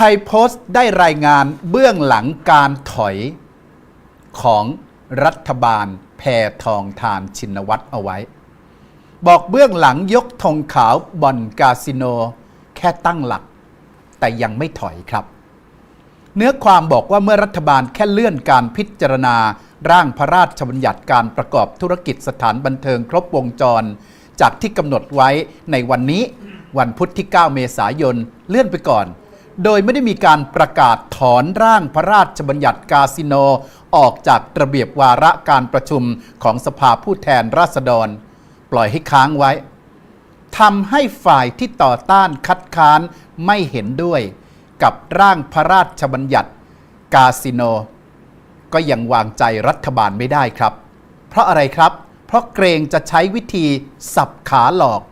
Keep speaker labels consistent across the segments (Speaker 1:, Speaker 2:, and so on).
Speaker 1: ไทยโพสต์ได้รายงานเบื้องหลังการถอยของรัฐบาลแพทองทานชินวัตรเอาไว้ บอกเบื้องหลังยกธงขาวบ่อนคาสิโน แค่ตั้งหลัก แต่ยังไม่ถอยครับ เนื้อความบอกว่าเมื่อรัฐบาลแค่เลื่อนการพิจารณา ร่างพระราชบัญญัติการประกอบธุรกิจสถานบันเทิงครบวงจร จากที่กำหนดไว้ในวันนี้ วันพุธที่ 9 เมษายนเลื่อนไปก่อน โดยไม่ได้มีการประกาศถอนร่างพระราชบัญญัติคาสิโน ออกจากระเบียบวาระการประชุมของสภาผู้แทนราษฎร ปล่อยให้ค้างไว้ทำให้ฝ่ายที่ต่อต้านคัดค้านไม่เห็นด้วยกับร่างพระราชบัญญัติกาสิโน ก็ยังวางใจรัฐบาลไม่ได้ครับ เพราะอะไรครับ เพราะเกรงจะใช้วิธีสับขาหลอก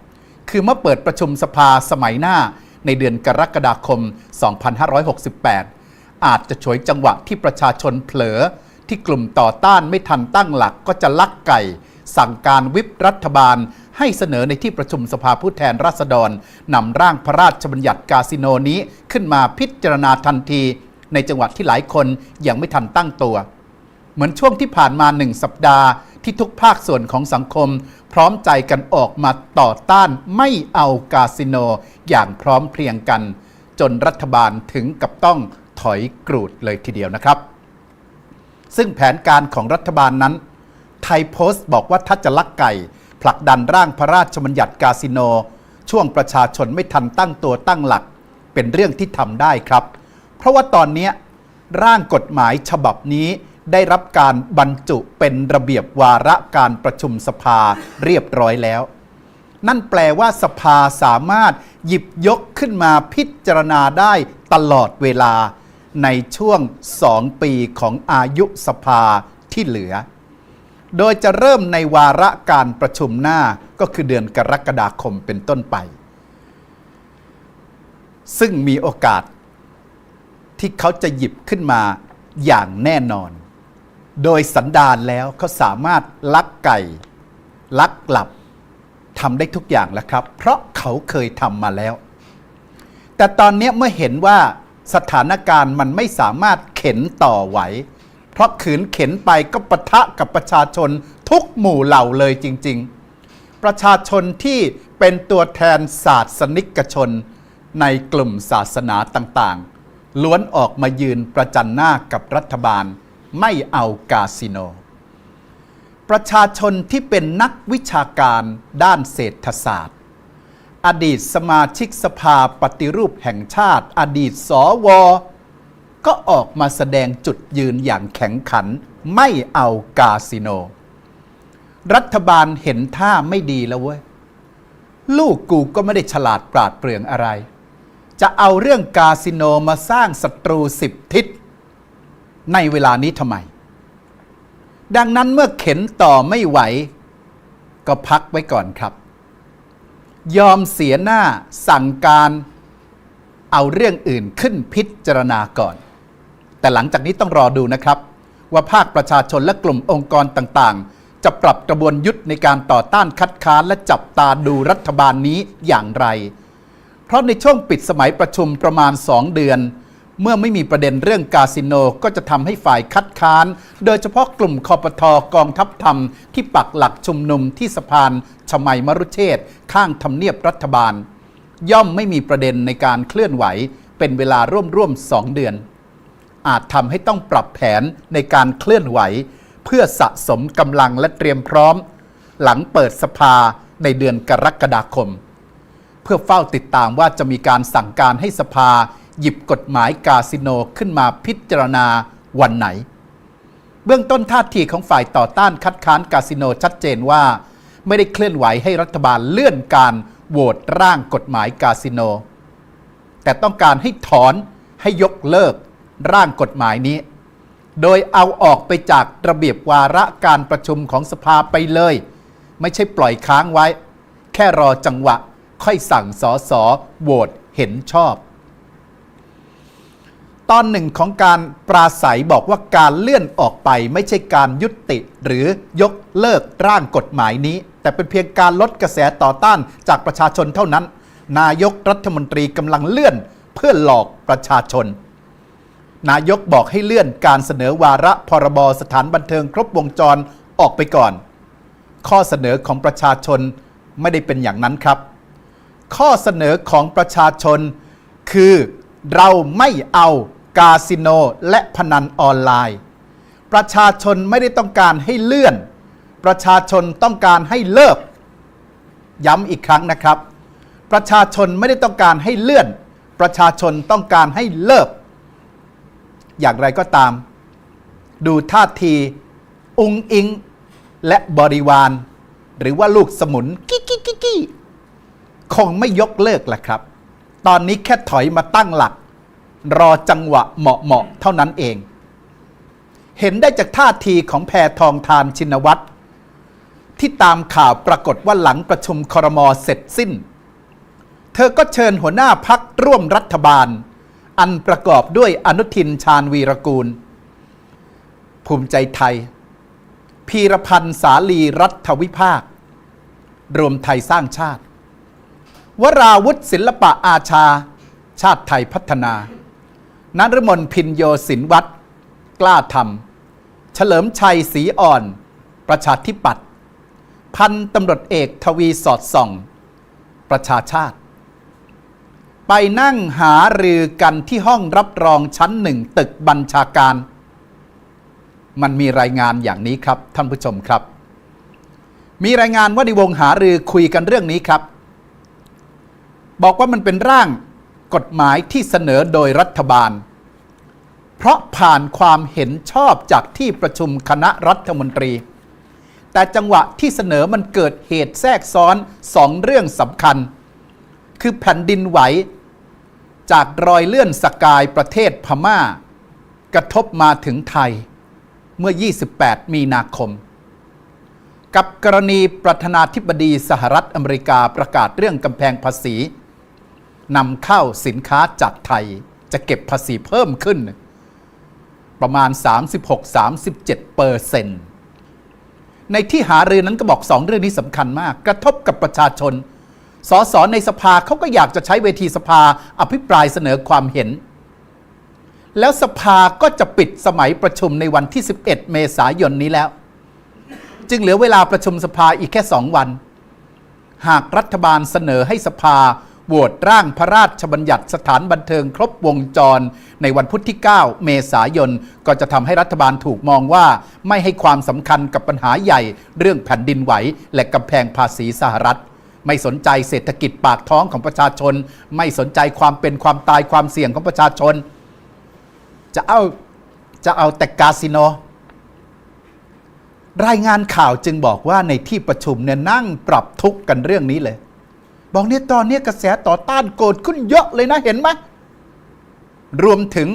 Speaker 1: คือเมื่อเปิดประชุมสภาสมัยหน้า ในเดือนกรกฎาคม 2568 อาจจะฉวยจังหวะที่ประชาชนเผลอ ที่กลุ่มต่อต้านไม่ทันตั้งหลักก็จะลักไก่ สั่งการวิปรัฐบาล ให้เสนอในที่ประชุมสภาผู้แทนราษฎรนำร่างพระราชบัญญัติกาสิโนนี้ขึ้นมาพิจารณาทันที ในจังหวัดที่หลายคนยังไม่ทันตั้งตัว เหมือนช่วงที่ผ่านมาหนึ่งสัปดาห์ ที่ทุกภาคส่วนของสังคม พร้อมใจกันออกมาต่อต้านไม่เอากาสิโนอย่างพร้อมเพรียงกัน จนรัฐบาลถึงกับต้องถอยกรูดเลยทีเดียวนะครับ ซึ่งแผนการของรัฐบาลนั้น ไทยโพสต์บอกว่าถ้าจะลักไก่ ผลักดันร่างพระราชบัญญัติกาสิโน ช่วงประชาชนไม่ทันตั้งตัวตั้งหลัก เป็นเรื่องที่ทำได้ครับ เพราะว่าตอนนี้ร่างกฎหมายฉบับนี้ ได้รับการบรรจุเป็นระเบียบวาระการประชุมสภาเรียบร้อยแล้ว นั่นแปลว่าสภาสามารถหยิบยกขึ้นมาพิจารณาได้ตลอดเวลา ในช่วงสองปีของอายุสภาที่เหลือ โดยจะเริ่มในวาระการประชุมหน้าก็คือเดือนกรกฎาคมเป็นต้นไป ซึ่งมีโอกาสที่เขาจะหยิบขึ้นมาอย่างแน่นอน โดยสันดานแล้วเขาสามารถลักไก่ ลักหลับทำได้ทุกอย่างแล้วครับ เพราะเขาเคยทำมาแล้ว แต่ตอนนี้เมื่อเห็นว่าสถานการณ์มันไม่สามารถเข็นต่อไหว เพราะขืนเข็นไปก็ปะทะกับประชาชนทุกหมู่เหล่าเลยจริง ๆ ประชาชนที่เป็นตัวแทนศาสนิกชน ในกลุ่มศาสนาต่างๆ ล้วนออกมายืนประจันหน้ากับรัฐบาล ไม่เอากาสิโน ประชาชนที่เป็นนักวิชาการด้านเศรษฐศาสตร์ อดีตสมาชิกสภาปฏิรูปแห่งชาติ อดีตสว ก็ออกมาแสดงจุดยืนอย่างแข็งขัน ไม่เอากาสิโน รัฐบาลเห็นท่าไม่ดีแล้วเว้ย ลูกกูก็ไม่ได้ฉลาดปราดเปรื่องอะไรจะเอาเรื่องกาสิโนมาสร้างศัตรูสิบทิศ ในเวลานี้ทำไม ดังนั้นเมื่อเข็นต่อไม่ไหว ก็พักไว้ก่อนครับ ยอมเสียหน้าสั่งการเอาเรื่องอื่นขึ้นพิจารณาก่อน แต่หลังจากนี้ต้องรอดูนะครับ ว่าภาคประชาชนและกลุ่มองค์กรต่างๆ จะปรับกระบวนยุทธในการต่อต้านคัดค้านและจับตาดูรัฐบาลนี้อย่างไร เพราะในช่วงปิดสมัยประชุมประมาณ 2 เดือน เมื่อไม่มีประเด็นเรื่องกาสิโนก็จะทำให้ฝ่ายคัดค้าน โดยเฉพาะกลุ่มคอปทอกองทัพธรรม ที่ปักหลักชุมนุมที่สะพานชมัยมรุเชษข้างทำเนียบรัฐบาล ย่อมไม่มีประเด็นในการเคลื่อนไหว เป็นเวลาร่วมร่วมๆสองเดือน อาจทำให้ต้องปรับแผนในการเคลื่อนไหว เพื่อสะสมกำลังและเตรียมพร้อม หลังเปิดสภาในเดือนกรกฎาคม เพื่อเฝ้าติดตามว่าจะมีการสั่งการให้สภา หยิบกฎหมายกาสิโนขึ้นมาพิจารณาวันไหน เบื้องต้นท่าทีของฝ่ายต่อต้านคัดค้านกาสิโนชัดเจนว่า ไม่ได้เคลื่อนไหวให้รัฐบาลเลื่อนการโหวตร่างกฎหมายกาสิโน แต่ต้องการให้ถอนให้ยกเลิกร่างกฎหมายนี้ โดยเอาออกไปจากระเบียบวาระการประชุมของสภาไปเลย ไม่ใช่ปล่อยค้างไว้ แค่รอจังหวะค่อยสั่งสอสอโหวตเห็นชอบ ตอนหนึ่งของการปราศัยบอกว่าการเลื่อนออกไปไม่ใช่การยุติหรือยกเลิกร่างกฎหมายนี้ แต่เป็นเพียงการลดกระแสต่อต้านจากประชาชนเท่านั้น นายกรัฐมนตรีกำลังเลื่อนเพื่อหลอกประชาชน นายกบอกให้เลื่อนการเสนอวาระพรบสถานบันเทิงครบวงจรออกไปก่อน ข้อเสนอของประชาชนไม่ได้เป็นอย่างนั้นครับ ข้อเสนอของประชาชน คือเราไม่เอา กาสิโน และพนันออนไลน์ ประชาชนไม่ได้ต้องการให้เลื่อน ประชาชนต้องการให้เลิก ย้ำอีกครั้งนะครับ ประชาชนไม่ได้ต้องการให้เลื่อน ประชาชนต้องการให้เลิก อย่างไรก็ตาม ดูท่าทีอุงอิง และบริวาร หรือว่าลูกสมุนกิ๊กกิ๊กกิ๊กกิ๊กคงไม่ยกเลิกแหละครับ ตอนนี้แค่ถอยมาตั้งหลัก รอจังหวะเหมาะเหมาะๆเท่านั้นเอง เห็นได้จากท่าทีของแพทองทานชินวัตรที่ตามข่าวปรากฏว่าหลังประชุมครมอเสร็จสิ้น เธอก็เชิญหัวหน้าพักร่วมรัฐบาล อันประกอบด้วยอนุทินชาญวีรกูล ภูมิใจไทย พีรพันธ์สาลีรัฐวิภาค รวมไทยสร้างชาติ วราวุฒิศิลปะอาชา ชาติไทยพัฒนา นรมนพินโยสินวัตรกล้าทำเฉลิมชัยศรีอ่อน ประชาธิปัตย์พันตำรวจเอกทวีสอดส่อง ประชาชาติ ไปนั่งหารือกันที่ห้องรับรองชั้นหนึ่งตึกบัญชาการ มันมีรายงานอย่างนี้ครับท่านผู้ชมครับ มีรายงานว่าในวงหารือคุยกันเรื่องนี้ครับ บอกว่ามันเป็นร่างกฎหมายที่เสนอโดยรัฐบาล เพราะผ่านความเห็นชอบจากที่ประชุมคณะรัฐมนตรี แต่จังหวะที่เสนอมันเกิดเหตุแทรกซ้อนสองเรื่องสำคัญ คือแผ่นดินไหว จากรอยเลื่อนสกายประเทศพม่า กระทบมาถึงไทยเมื่อ 28 มีนาคม กับกรณีประธานาธิบดีสหรัฐอเมริกาประกาศเรื่องกำแพงภาษีนำเข้าสินค้าจากไทยจะเก็บภาษีเพิ่มขึ้น ประมาณ 36-37เปอร์เซ็นต์ในที่หารือนั้นก็บอกสองเรื่องนี้สำคัญมาก กระทบกับประชาชน สสในสภาเขาก็อยากจะใช้เวทีสภาอภิปรายเสนอความเห็น แล้วสภาก็จะปิดสมัยประชุมในวันที่ 11 เมษายนนี้แล้ว จึงเหลือเวลาประชุมสภาอีกแค่สองวัน หากรัฐบาลเสนอให้สภาโหวตร่างพระราชบัญญัติสถานบันเทิงครบวงจร ในวันพุธที่ 9 เมษายน ก็จะทำให้รัฐบาลถูกมองว่า ไม่ให้ความสำคัญกับปัญหาใหญ่ เรื่องแผ่นดินไหว และกำแพงภาษีสหรัฐไม่สนใจเศรษฐกิจปากท้องของประชาชน ไม่สนใจความเป็นความตายความเสี่ยงของประชาชน จะเอาจะเอาแต่คาสิโน รายงานข่าวจึงบอกว่าในที่ประชุมเนี่ยนั่งปรับทุกข์กันเรื่องนี้เลย บอกเนี่ยตอนนี้กระแสต่อต้านโกรธขึ้นเยอะเลยนะเห็นไหม รวมถึง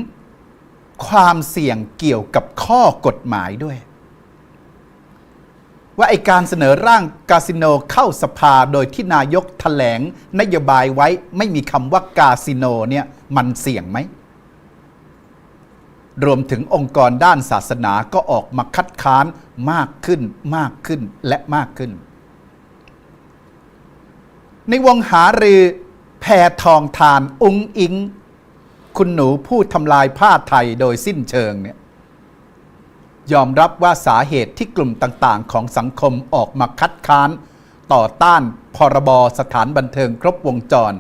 Speaker 1: ความเสี่ยงเกี่ยวกับข้อกฎหมายด้วย ว่าไอการเสนอร่างคาสิโนเข้าสภาโดยที่นายกแถลงนโยบายไว้ไม่มีคำว่ากาสิโนเนี่ยมันเสี่ยงไหม รวมถึงองค์กรด้านศาสนาก็ออกมาคัดค้านมากขึ้นมากขึ้นและมากขึ้น ในวงหารือแพทองทานองอิง คุณหนูผู้ทำลายผ้าไทยโดยสิ้นเชิงเนี่ยยอมรับว่าสาเหตุที่กลุ่มต่างๆ ของสังคมออกมาคัดค้าน ต่อต้านพรบสถานบันเทิงครบวงจร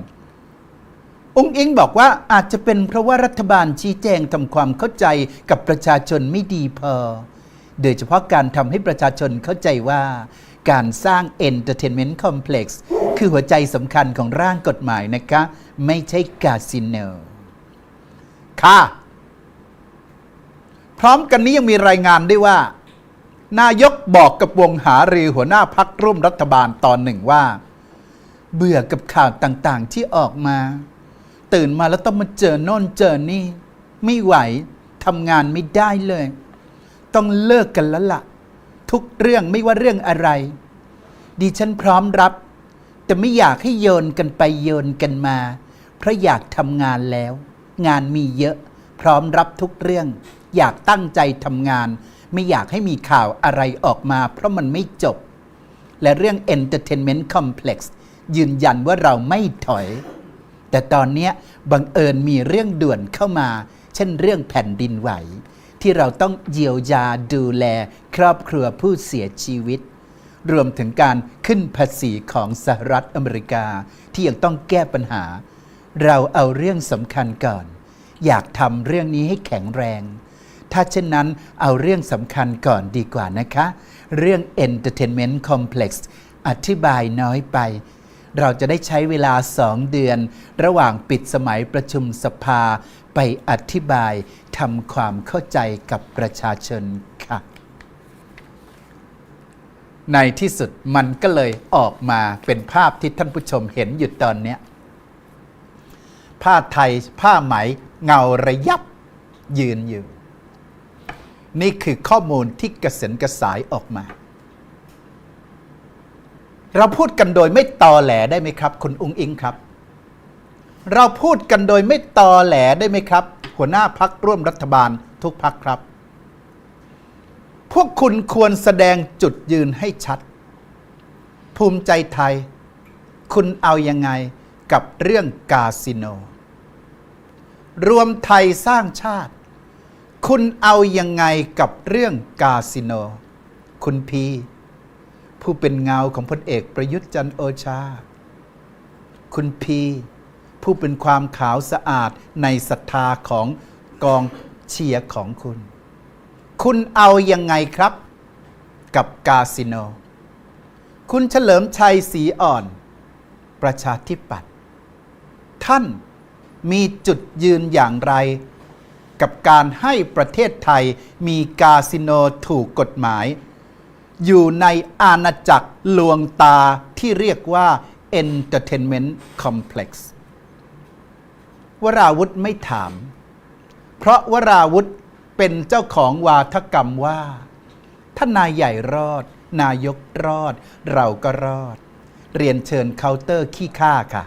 Speaker 1: องค์อิงบอกว่าอาจจะเป็นเพราะว่ารัฐบาลชี้แจงทำความเข้าใจกับประชาชนไม่ดีพอ โดยเฉพาะการทำให้ประชาชนเข้าใจว่าการสร้าง Entertainment Complex คือหัวใจสำคัญของร่างกฎหมายนะคะ ไม่ใช่คาสิโน ค่ะ พร้อมกันนี้ยังมีรายงานด้วยว่า นายกบอกกับวงหารือหัวหน้าพักร่วมรัฐบาลตอนหนึ่งว่า เบื่อกับข่าวต่างๆที่ออกมา ตื่นมาแล้วต้องมาเจอโน่นเจอนี่ ไม่ไหวทำงานไม่ได้เลย ต้องเลิกกันแล้วละ่ะ ทุกเรื่องไม่ว่าเรื่องอะไร ดิฉันพร้อมรับ แต่ไม่อยากให้โยนกันไปโยนกันมา เพราะอยากทำงานแล้ว งานมีเยอะ พร้อมรับทุกเรื่อง อยากตั้งใจทำงาน ไม่อยากให้มีข่าวอะไรออกมา เพราะมันไม่จบ และเรื่อง Entertainment Complex ยืนยันว่าเราไม่ถอย แต่ตอนนี้บังเอิญมีเรื่องด่วนเข้ามา เช่นเรื่องแผ่นดินไหว ที่เราต้องเยียวยาดูแลครอบครัวผู้เสียชีวิตรวมถึงการขึ้นภาษีของสหรัฐอเมริกาที่ยังต้องแก้ปัญหา เราเอาเรื่องสำคัญก่อน อยากทำเรื่องนี้ให้แข็งแรง ถ้าเช่นนั้นเอาเรื่องสำคัญก่อนดีกว่านะคะ เรื่อง Entertainment Complex อธิบายน้อยไป เราจะได้ใช้เวลาสองเดือน ระหว่างปิดสมัยประชุมสภา ไปอธิบายทำความเข้าใจกับประชาชนค่ะ ในที่สุดมันก็เลยออกมาเป็นภาพที่ท่านผู้ชมเห็นอยู่ตอนเนี้ย ผ้าไทยผ้าไหมเงาระยับยืนอยู่ นี่คือข้อมูลที่กระเซ็นกระสายออกมา เราพูดกันโดยไม่ตอแหลได้ไหมครับ คุณองค์อิงครับ เราพูดกันโดยไม่ตอแหลได้ไหมครับ หัวหน้าพักร่วมรัฐบาลทุกพักครับ พวกคุณควรแสดงจุดยืนให้ชัด ภูมิใจไทย คุณเอายังไงกับเรื่องกาสิโน รวมไทยสร้างชาติ คุณเอายังไงกับเรื่องกาสิโน คุณพี ผู้เป็นเงาของพลเอกประยุทธ์จันโอชา คุณพี ผู้เป็นความขาวสะอาดในศรัทธาของกองเชียร์ของคุณ คุณเอายังไงครับกับกาสิโน คุณเฉลิมชัยศรีอ่อน ประชาธิปัตย์ท่าน มีจุดยืนอย่างไร กับการให้ประเทศไทยมีกาสิโนถูกกฎหมาย อยู่ในอาณาจักรลวงตาที่เรียกว่า Entertainment Complex วราวุธไม่ถาม เพราะวราวุธเป็นเจ้าของวาทกรรมว่าถ้านายใหญ่รอด นายกรอด เราก็รอด เรียนเชิญเคาน์เตอร์ขี้ข้าค่ะ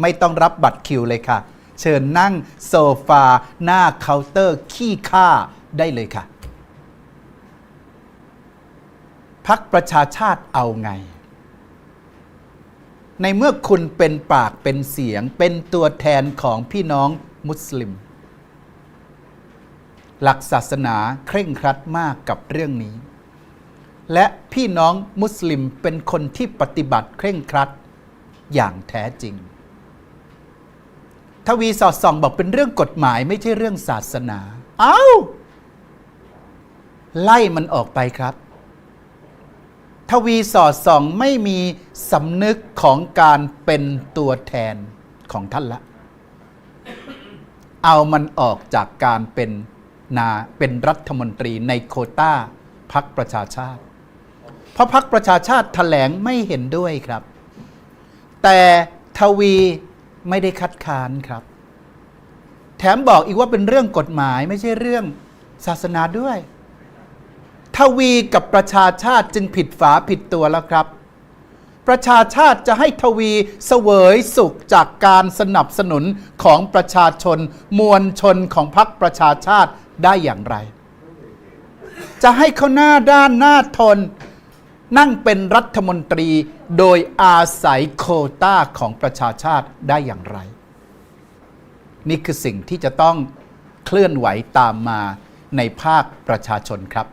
Speaker 1: ไม่ต้องรับบัตรคิวเลยค่ะ เชิญนั่งโซฟา หน้าเคาน์เตอร์ขี้ข้าได้เลยค่ะ พักประชาชาติเอาไง ในเมื่อคุณเป็นปากเป็นเสียงเป็นตัวแทนของพี่น้องมุสลิม หลักศาสนาเคร่งครัดมากกับเรื่องนี้ และพี่น้องมุสลิมเป็นคนที่ปฏิบัติเคร่งครัดอย่างแท้จริง วีสอดส่องบอกเป็นเรื่องกฎหมายไม่ใช่เรื่องศาสนา เอา้า ไล่มันออกไปครับ ทวีสอดส่องไม่มีสำนึกของการเป็นตัวแทนของท่านละ เอามันออกจากการเป็นนาเป็นรัฐมนตรีในโคต้าพักประชาชาติ เพราะพักประชาชาติถแถลงไม่เห็นด้วยครับ แต่ทวี ไม่ได้คัดค้านครับ แถมบอกอีกว่าเป็นเรื่องกฎหมายไม่ใช่เรื่องศาสนาด้วย ทวีกับประชาชาติจึงผิดฝาผิดตัวแล้วครับ ประชาชาติจะให้ทวีเสวยสุขจากการสนับสนุนของประชาชน มวลชนของพรรคประชาชาติได้อย่างไร จะให้เขาหน้าด้านหน้าทน นั่งเป็นรัฐมนตรีโดยอาศัยโควต้าของประชาชาติได้อย่างไร นี่คือสิ่งที่จะต้องเคลื่อนไหวตามมาในภาคประชาชนครับ